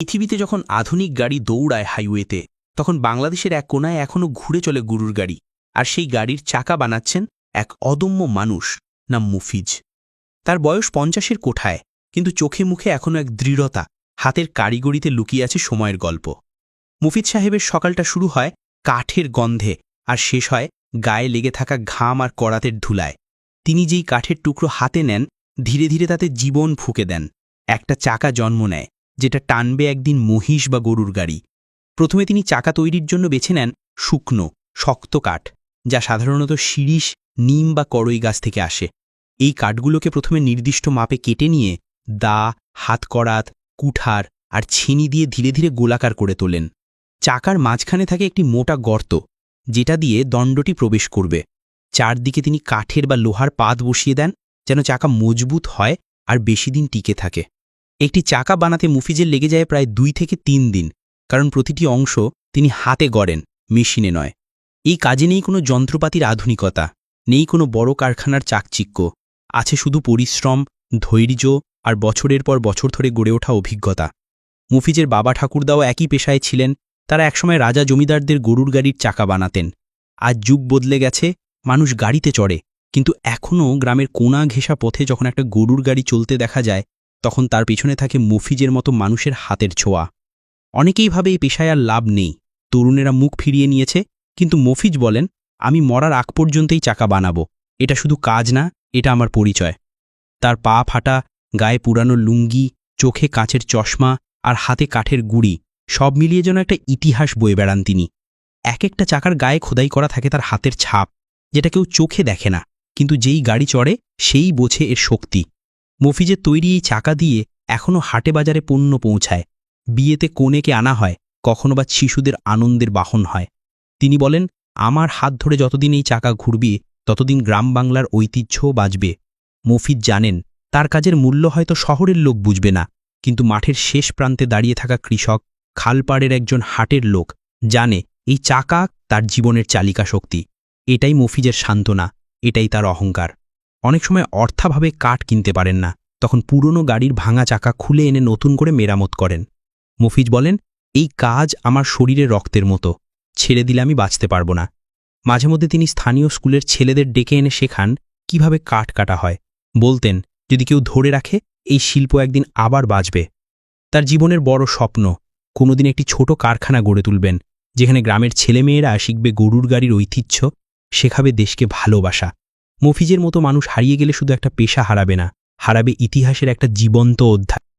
পৃথিবীতে যখন আধুনিক গাড়ি দৌড়ায় হাইওয়েতে, তখন বাংলাদেশের এক কোনায় এখনও ঘুরে চলে গরুর গাড়ি, আর সেই গাড়ির চাকা বানাচ্ছেন এক অদম্য মানুষ নাম মুফিজ। তার বয়স পঞ্চাশের কোঠায়, কিন্তু চোখে মুখে এখনও এক দৃঢ়তা, হাতের কারিগরিতে লুকিয়ে আছে সময়ের গল্প। মুফিজ সাহেবের সকালটা শুরু হয় কাঠের গন্ধে, আর শেষ হয় গায়ে লেগে থাকা ঘাম আর করাতের ধুলায়। তিনি যেই কাঠের টুকরো হাতে নেন, ধীরে ধীরে তাতে জীবন ফুকে দেন, একটা চাকা জন্ম নেয়। যেটা টানবে একদিন মহিষ বা গরুর গাড়ি। প্রথমে তিনি চাকা তৈরির জন্য বেছে নেন শুকনো, শক্ত কাঠ, যা সাধারণত শিরিষ, নিম বা করই গাছ থেকে আসে। এই কাঠগুলোকে প্রথমে নির্দিষ্ট মাপে কেটে নিয়ে দা হাতকরাত কুঠার আর ছিনি দিয়ে ধীরে ধীরে গোলাকার করে তোলেন। চাকার মাঝখানে থাকে একটি মোটা গর্ত, যেটা দিয়ে দণ্ডটি প্রবেশ করবে। চারদিকে তিনি কাঠের বা লোহার পাত বসিয়ে দেন, যেন চাকা মজবুত হয় আর বেশি দিন টিকে থাকে। একটি চাকা বানাতে মুফিজের লেগে যায় প্রায় দুই থেকে তিন দিন, কারণ প্রতিটি অংশ তিনি হাতে গড়েন, মেশিনে নয়। এই কাজে নেই কোনো যন্ত্রপাতির আধুনিকতা, নেই কোনো বড় কারখানার চাকচিক্য, আছে শুধু পরিশ্রম, ধৈর্য আর বছরের পর বছর ধরে গড়ে ওঠা অভিজ্ঞতা। মুফিজের বাবা ঠাকুরদাও একই পেশায় ছিলেন, তারা একসময় রাজা জমিদারদের গরুর গাড়ির চাকা বানাতেন। আজ যুগ বদলে গেছে, মানুষ গাড়িতে চড়ে, কিন্তু এখনও গ্রামের কোনা ঘেঁষা পথে যখন একটা গরুর গাড়ি চলতে দেখা যায় তখন তার পিছনে থাকে মুফিজের মতো মানুষের হাতের ছোঁয়া। অনেকেই ভাবে এই পেশায় আর লাভ নেই। তরুণেরা মুখ ফিরিয়ে নিয়েছে, কিন্তু মফিজ বলেন, আমি মরার আগ পর্যন্তই চাকা বানাবো। এটা শুধু কাজ না, এটা আমার পরিচয়। তার পা ফাটা, গায়ে পুরানো লুঙ্গি, চোখে কাঁচের চশমা আর হাতে কাঠের গুড়ি, সব মিলিয়ে যেন একটা ইতিহাস বয়ে বেড়ান তিনি। এক একটা চাকার গায়ে খোদাই করা থাকে তার হাতের ছাপ, যেটা কেউ চোখে দেখে না। কিন্তু যেই গাড়ি চড়ে, সেই বোঝে এর শক্তি। মফিজের তৈরি এই চাকা দিয়ে এখনও হাটে বাজারে পণ্য পৌঁছায়। বিয়েতে কোনেকে আনা হয়, কখনো বা শিশুদের আনন্দের বাহন হয়। তিনি বলেন, আমার হাত ধরে যতদিন এই চাকা ঘুরবে, ততদিন গ্রাম বাংলার ঐতিহ্যও বাঁচবে। মফিজ জানেন, তার কাজের মূল্য হয়তো শহরের লোক বুঝবে না, কিন্তু মাঠের শেষ প্রান্তে দাঁড়িয়ে থাকা কৃষক, খালপাড়ের একজন হাটের লোক, জানে এই চাকা তার জীবনের চালিকা শক্তি। এটাই মফিজের সান্ত্বনা, এটাই তার অহংকার। অনেক সময় অর্থাভাবে কাঠ কিনতে পারেন না। তখন পুরনো গাড়ির ভাঙা চাকা খুলে এনে নতুন করে মেরামত করেন। মফিজ বলেন, এই কাজ আমার শরীরে রক্তের মতো। ছেড়ে দিলে আমি বাঁচতে পারব না। মাঝে মধ্যে তিনি স্থানীয় স্কুলের ছেলেদের ডেকে এনে শেখান কীভাবে কাঠ কাটা হয়। বলতেন, যদি কেউ ধরে রাখে, এই শিল্প একদিন আবার বাঁচবে। তার জীবনের বড় স্বপ্ন, কোনোদিন একটি ছোট কারখানা গড়ে তুলবেন, যেখানে গ্রামের ছেলেমেয়েরা শিখবে গরুর গাড়ির ঐতিহ্য, শেখাবে দেশকে ভালোবাসা। মফিজের মতো মানুষ হারিয়ে গেলে শুধু একটা পেশা হারাবে না, হারাবে ইতিহাসের একটা জীবন্ত অধ্যায়।